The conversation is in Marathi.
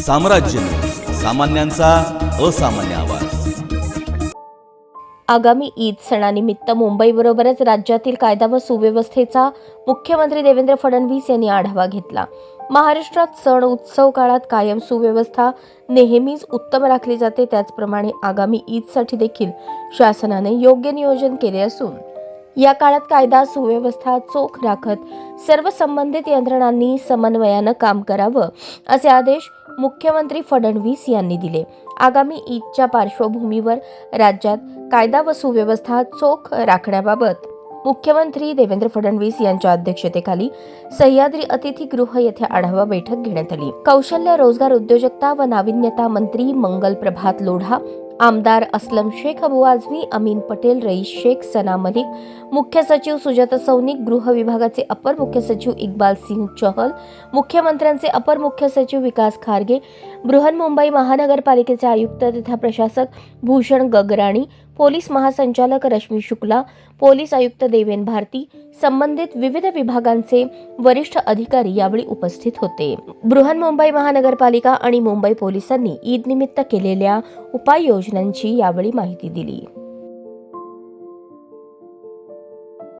साम्राज्य. सामान्यांचा असामान्य आवाज. आगामी ईद सणानिमित्त मुंबईबरोबरच राज्यातील कायदा व सुव्यवस्थेचा मुख्यमंत्री देवेंद्र फडणवीस यांनी आढावा घेतला. महाराष्ट्रात सण उत्सव काळात कायम सुव्यवस्था नेहमीच उत्तम राखली जाते त्याचप्रमाणे आगामी ईदसाठी देखील शासनाने योग्य नियोजन केले असून या काळात कायदा सुव्यवस्था चोख राखत सर्व संबंधित यंत्रणांनी समन्वयानं काम करावं असे आदेश मुख्यमंत्री फडणवीस यांनी दिले. आगामी ईदच्या पार्श्वभूमीवर राज्यात कायदा व सुव्यवस्था चोख राखण्याबाबत मुख्यमंत्री देवेंद्र फडणवीस यांच्या अध्यक्षतेखाली सह्याद्री अतिथीगृह येथे आढावा बैठक घेण्यात आली. कौशल्य रोजगार उद्योजकता व नाविन्यता मंत्री मंगल प्रभात लोढा आमदार असलम शेख अबू आझमी अमीन पटेल रईस शेख सना मलिक मुख्य सचिव सुजाता सौनिक गृह विभागाचे अपर मुख्य सचिव इक्बाल सिंग चहल मुख्यमंत्र्यांचे अपर मुख्य सचिव विकास खारगे बृहन्मुंबई महानगरपालिकेचे आयुक्त तथा प्रशासक भूषण गगराणी पोलीस महासंचालक रश्मी शुक्ला पोलीस आयुक्त देवेन भारती संबंधित विविध विभागांचे वरिष्ठ अधिकारी यावेळी उपस्थित होते. बृहन्मुंबई महानगरपालिका आणि मुंबई पोलिसांनी ईद निमित्त केलेल्या उपाययोजनांची यावेळी माहिती दिली.